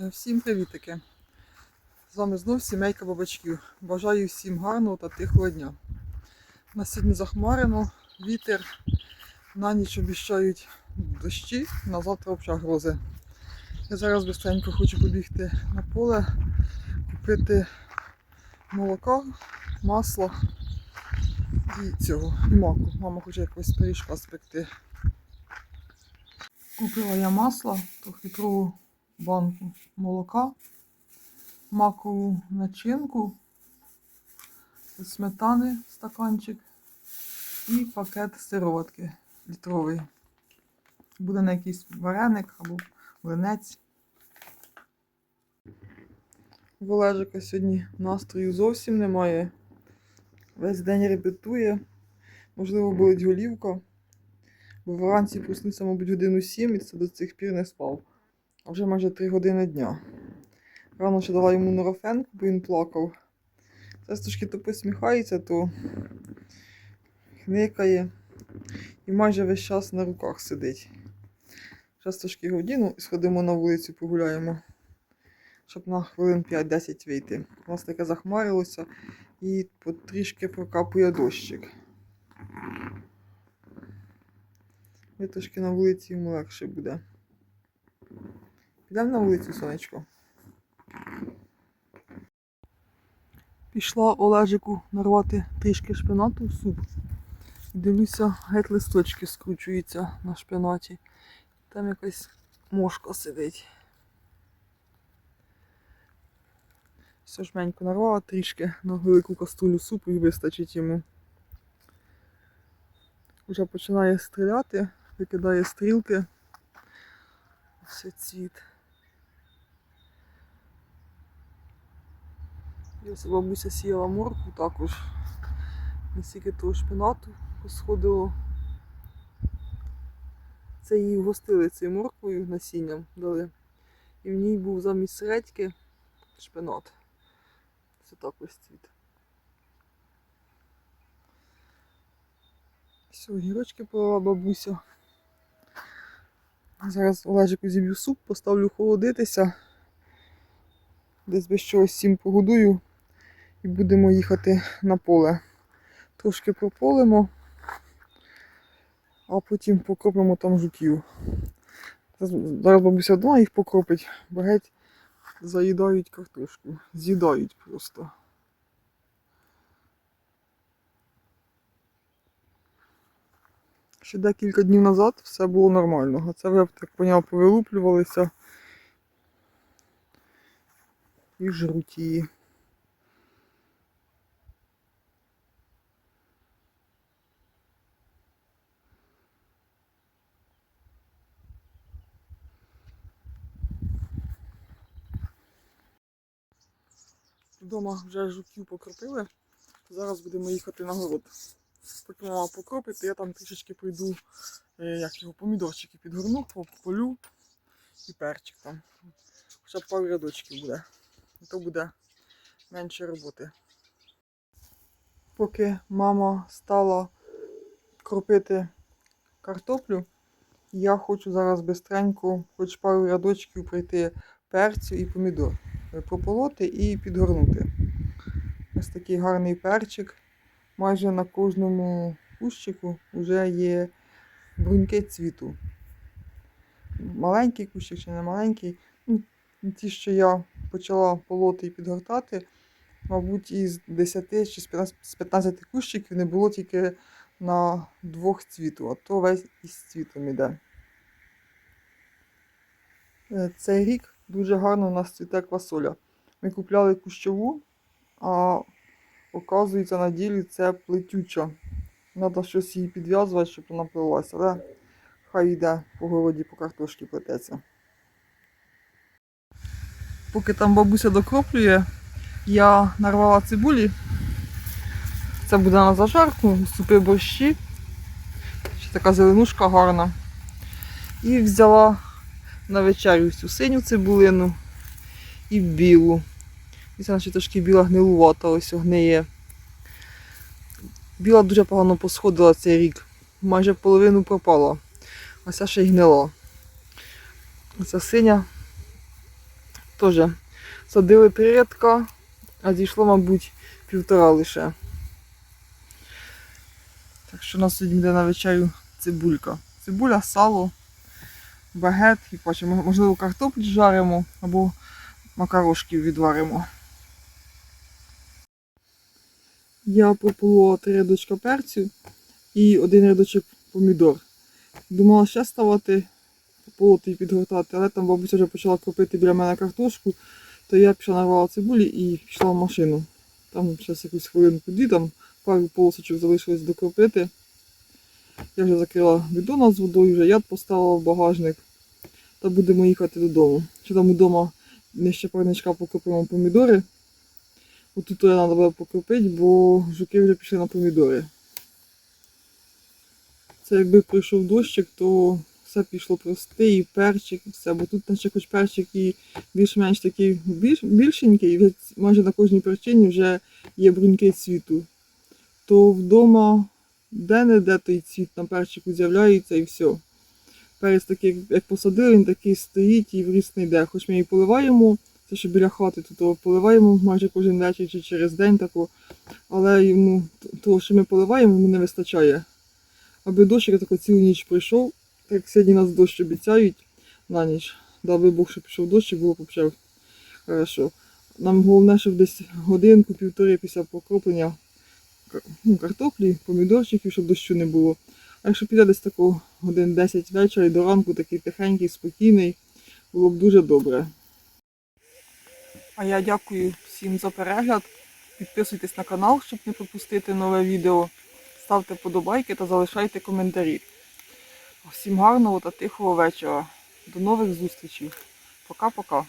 Е, Всім привітики! З вами знов сімейка бабачків. Бажаю всім гарного та тихого дня. На сьогодні захмарено, вітер, на ніч обіщають дощі, на завтра взагалі грози. Я зараз быстренько хочу побігти на поле, купити молока, масло і цього, і маку. Мама хоче якось пиріжка спекти. Купила я масло, трохи трьохлітрову банку молока, макову начинку, сметани стаканчик і пакет сироватки літровий. Буде на якийсь вареник або млинець. В Олежика сьогодні настрою зовсім немає. Весь день репетує. Можливо, болить голівка. Бо вранці проснувся, мабуть, годину 7 і це до цих пір не спав. Вже майже 3 години дня. Рано ще дала йому норофен, бо він плакав. Зараз трошки то посміхається, то хникає і майже весь час на руках сидить. Зараз трошки годину і сходимо на вулицю, погуляємо, щоб на хвилин 5-10 вийти. У нас таке захмарилося і потрішки прокапує дощик. І трошки на вулиці йому легше буде. Підемо на вулицю, сонечко. Пішла Олежику нарвати трішки шпинату в суп. Дивлюся, геть листочки скручуються на шпинаті. Там якась мошка сидить. Все жменько нарвала трішки на велику каструлю супу і вистачить йому. Вже починає стріляти, викидає стрілки. Все цвіт. Ось бабуся сіяла моркву також. Не стільки того шпинату посходило. Це її вгостили цією морквою насінням дали. І в ній був замість редьки шпинат. Це також цвіт. Все, гірочки полила бабуся. Зараз Олежику зіб'ю суп, поставлю холодитися. Десь без чогось сім погодую і будемо їхати на поле. Трошки прополимо, а потім покропимо там жуків. Зараз бабуся одна їх покропить, бо геть заїдають картошку. З'їдають просто. Ще декілька днів назад все було нормально, а це вже, так поняв, повилуплювалися і жруть її. Вдома вже жуків покропили. Зараз будемо їхати на город. Поки мама покропить, я там трішечки прийду, е, як його помідорчики підгорну, по полю і перчик там. Хоча б пару рядочків буде. І то буде менше роботи. Поки мама стала кропити картоплю, я хочу зараз бистренько, хоч пару рядочків прийти перцю і помідор. Прополоти і підгорнути. Ось такий гарний перчик. Майже на кожному кущику вже є бруньки цвіту. Маленький кущик чи не маленький. Ну, ті, що я почала полоти і підгортати, мабуть, із 10 чи з 15 кущиків не було тільки на двох цвіту, а то весь із цвітом іде. Е, Цей рік дуже гарно у нас цвіте квасоля. Ми купляли кущову, а оказується на ділі це плетюча. Треба щось її підв'язувати, щоб вона плелася. Але хай йде по городі по картошці плететься. Поки там бабуся докроплює, я нарвала цибулі. Це буде на зажарку, супи борщі. Ще така зеленушка гарна. І взяла на вечерю всю синю цибулину і білу. І це наче трошки біла гнилувата, ось гниє. Біла дуже погано посходила цей рік. Майже половину пропала. А ця ще й гнила. Оця синя теж садили три рядка, а зійшло, мабуть, півтора лише. Так що у нас сьогодні буде на вечерю цибулька. Цибуля, сало, багет і бачимо, можливо, картоплю жаримо або макарошків відваримо. Я прополола три рядочка перцю і один рядочок помідор. Думала ще ставати, полоти і підгортати, але там бабуся вже почала кропити біля мене картошку, то я пішла нарвала цибулі і пішла в машину. Там зараз якусь хвилинку дві, там пару полосочок залишилось докропити. Я вже закрила бідона з водою, вже яд поставила в багажник. Та будемо їхати додому. Чи там вдома нижче парничка покропимо помідори. Отут треба покропити, бо жуки вже пішли на помідори. Це якби прийшов дощик, то все пішло простий, і перчик, і все. Бо тут наче хоч перчик і більш-менш такий більш, більшенький, і майже на кожній причині вже є бруньки цвіту. То вдома де-не-де той цвіт на перчику з'являється і все. Перець такий, як посадили, він такий стоїть і в ріст не йде. Хоч ми і поливаємо, це що біля хати, то поливаємо майже кожен вечір чи через день тако. Але йому того, що ми поливаємо, йому не вистачає. Аби дощик тако цілу ніч пройшов, так як сьогодні нас дощ обіцяють на ніч. Даби Бог, що пішов дощ, було б взагалі хорошо. Нам головне, щоб десь годинку-півтори після покроплення ну, картоплі, помідорчиків, щоб дощу не було. А якщо піде десь тако годин 10 вечора і до ранку такий тихенький, спокійний, було б дуже добре. А я дякую всім за перегляд. Підписуйтесь на канал, щоб не пропустити нове відео. Ставте подобайки та залишайте коментарі. Всім гарного та тихого вечора. До нових зустрічей. Пока-пока.